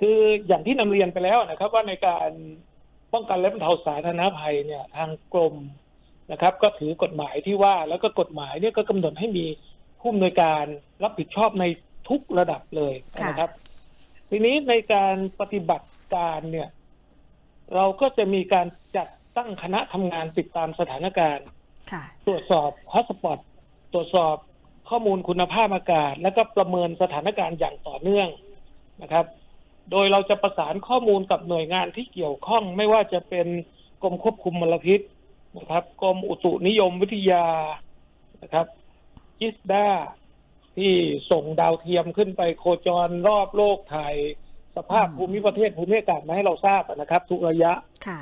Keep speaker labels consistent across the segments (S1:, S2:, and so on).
S1: คืออย่างที่นำเรียนไปแล้วนะครับ ว่าในการป้องกันและบรรเทาสาธารณภัยเนี่ย ทางกรมนะครับ ก็ถือกฎหมายที่ว่าแล้วก็กฎหมายเนี่ยก็กำหนดให้มีผู้อำนวยการรับผิดชอบในทุกระดับเลยนะครับ ทีนี้ในการปฏิบัติการเนี่ย เราก็จะมีการจัดตั้งคณะทำงานติดตามสถานการณ์
S2: ค่ะ
S1: ตรวจสอบฮอตสปอตตรวจสอบข้อมูลคุณภาพอากาศ แล้วก็ประเมินสถานการณ์อย่างต่อเนื่องนะครับ โดยเราจะประสานข้อมูลกับหน่วยงานที่เกี่ยวข้อง ไม่ว่าจะเป็นกรมควบคุมมลพิษนะครับกรมอุตุนิยมวิทยานะครับจิสดาที่ส่งดาวเทียมขึ้นไปโคจรรอบโลกถ่ายสภาพ
S2: อืม
S1: ภูมิประเทศภูมิอากาศมาให้เราทราบนะครับ ทุกระยะ
S2: ค่ะ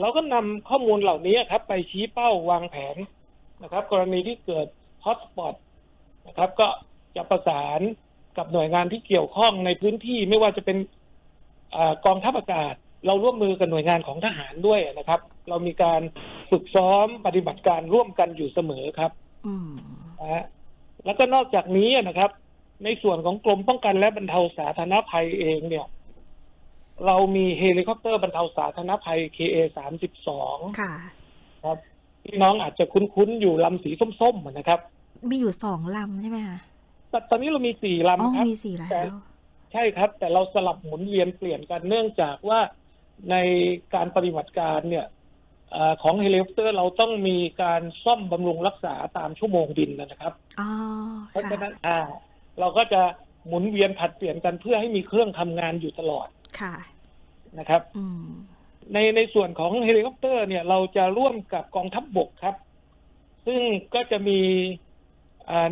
S1: เราก็นำข้อมูลเหล่านี้ครับ ไปชี้เป้าวางแผนนะครับ กรณีที่เกิดฮอตสปอตนะครับ ก็จะประสาน กับหน่วยงานที่เกี่ยวข้องในพื้นที่ไม่ว่าจะเป็นอากองทัพอากาศ เราร่วมมือกับหน่วยงานของทหารด้วยนะครับ เรามีการฝึกซ้อมปฏิบัติการร่วมกันอยู่เสมอครับ
S2: อืม
S1: นะฮะแล้วก็นอกจากนี้นะครับ ในส่วนของกรมป้องกันและบรรเทาสาธารณภัยเองเนี่ย เรามีเฮลิคอปเตอร์บรรเทาสาธารณภัย KA สามสิบสอง
S2: ค่ะ
S1: ครับพี่น้องอาจจะคุ้นๆอยู่ลำสีส้มๆนะครับ
S2: มีอยู่สองลำใช่ไหมคะ
S1: แต่ตอนนี้เรามีสี่
S2: อ๋อ
S1: ลำครับ
S2: มีสี่แล้
S1: แต่
S2: ว
S1: ใช่ครับ แต่เราสลับหมุนเวียนเปลี่ยนกันเนื่องจากว่าในการปฏิบัติการเนี่ยเออของเฮลิคอปเตอร์เราต้องมีการซ่อมบำรุงรักษาตามชั่วโมงบินนะครับ
S2: อ๋อ
S1: เพราะ
S2: ค่ะ
S1: ฉะนั้นอ่า เราก็จะหมุนเวียนผลัดเปลี่ยนกันเพื่อให้มีเครื่องทำงานอยู่ตลอด
S2: ค่ะ
S1: นะครับ
S2: อืม
S1: ในในส่วนของเฮลิคอปเตอร์ เนี่ยเราจะร่วมกับกองทัพบบกครับ ซึ่งก็จะมีอ่า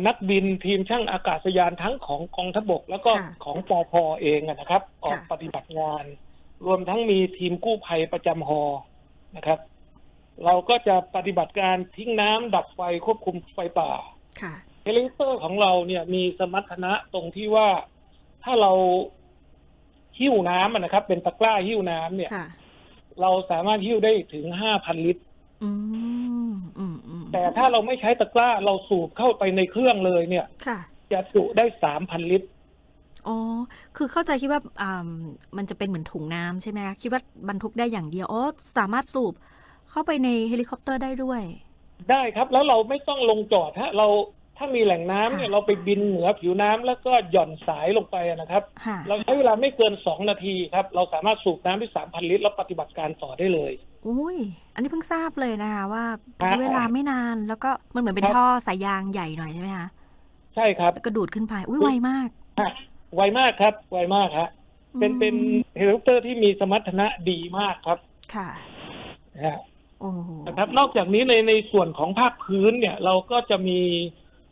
S1: นักบินทีมช่างอากาศยานทั้งของกองทัพบบกแล้วก็
S2: ค่ะ
S1: ของปอพเองอะนะครับ ออก
S2: ค่ะ
S1: ปฏิบัติงาน รวมทั้งมีทีมกู้ภัยประจำฮอนะครับ เราก็จะปฏิบัติการทิ้งน้ำดับไฟควบคุมไฟป่า
S2: ค่ะ
S1: เฮลิคอปเตอร์ของเราเนี่ยมีสมรรถนะตรงที่ว่าถ้าเราหิ้วน้ำอะนะครับ เป็นตะกร้าหิ้วน้ำเนี่ย
S2: ค่ะ
S1: เราสามารถหิ้วได้ถึงห้าพันลิตร
S2: อืมอืมอืม
S1: แต่ถ้าเราไม่ใช้ตะกร้าเราสูบเข้าไปในเครื่องเลยเนี่ย
S2: ค่ะ
S1: จะจุได้สามพันลิตร
S2: อ๋อ คือเข้าใจคิดว่าอ่ามันจะเป็นเหมือนถุงน้ำใช่ไหมคะคิดว่าบรรทุกได้อย่างเดียว อ๋อ สามารถสูบเข้าไปในเฮลิคอปเตอร์ได้ด้วย
S1: ได้ครับ แล้วเราไม่ต้องลงจอดฮะเรา ถ้ามีแหล่งน้ำเนี่ย
S2: ค่ะ
S1: เราไปบินเหนือผิวน้ำแล้วก็หย่อนสายลงไปนะครับ
S2: ค่ะ
S1: เราใช้เวลาไม่เกินสองนาทีครับ เราสามารถสูบน้ำได้สามพันลิตรแล้วปฏิบัติการต่อได้เลย
S2: อุ้ย อันนี้เพิ่งทราบเลยนะคะว่า
S1: ครับ
S2: ใช้เวลาไม่นานแล้วก็มันเหมือนเป็น
S1: ครับ
S2: ท่อสายยางใหญ่หน่อยใช่ไหมคะ
S1: ใช่ครับ
S2: แล้วก็ดูดขึ้นไปอุ้ยไวมาก
S1: ฮะไวมากครับ ไวมากฮะเป็น
S2: อืม
S1: เป็นเฮลิคอปเตอร์ที่มีสมรรถนะดีมากครับ
S2: ค่ะ
S1: นะฮะ
S2: โอ้โห
S1: นะครับ นอกจากนี้ในในส่วนของภาคพื้นเนี่ย เราก็จะมี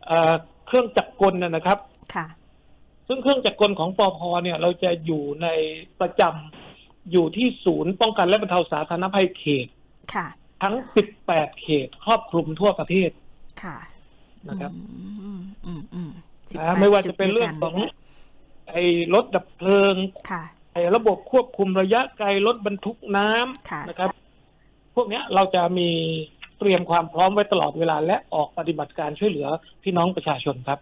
S1: เอ่อเครื่องจักรกลนะนะครับ
S2: ค่ะ
S1: ซึ่งเครื่องจักรกลของปอพเนี่ย เราจะอยู่ในประจำอยู่ที่ศูนย์ป้องกันและบรรเทาสาธารณภัยเขต
S2: ค่ะ
S1: ทั้ง 18 เขตครอบคลุมทั่วประเทศ
S2: ค่ะ
S1: นะครับ
S2: อืมอืมอืม
S1: นะ
S2: 18
S1: ไม่ว่าจะเป็น
S2: จุด
S1: เรื่อง
S2: ด้วย
S1: ข
S2: กั
S1: องไอ้รถดับเพลิง
S2: ค่ะ
S1: ไอ้ระบบควบคุมระยะไกลรถบรรทุกน้ำ
S2: ค่ะ
S1: นะครับ พวกเนี้ยเราจะมี เตรียมความพร้อมไว้ตลอดเวลาและออกปฏิบัติการช่วยเหลือพี่น้องประชาชนครับ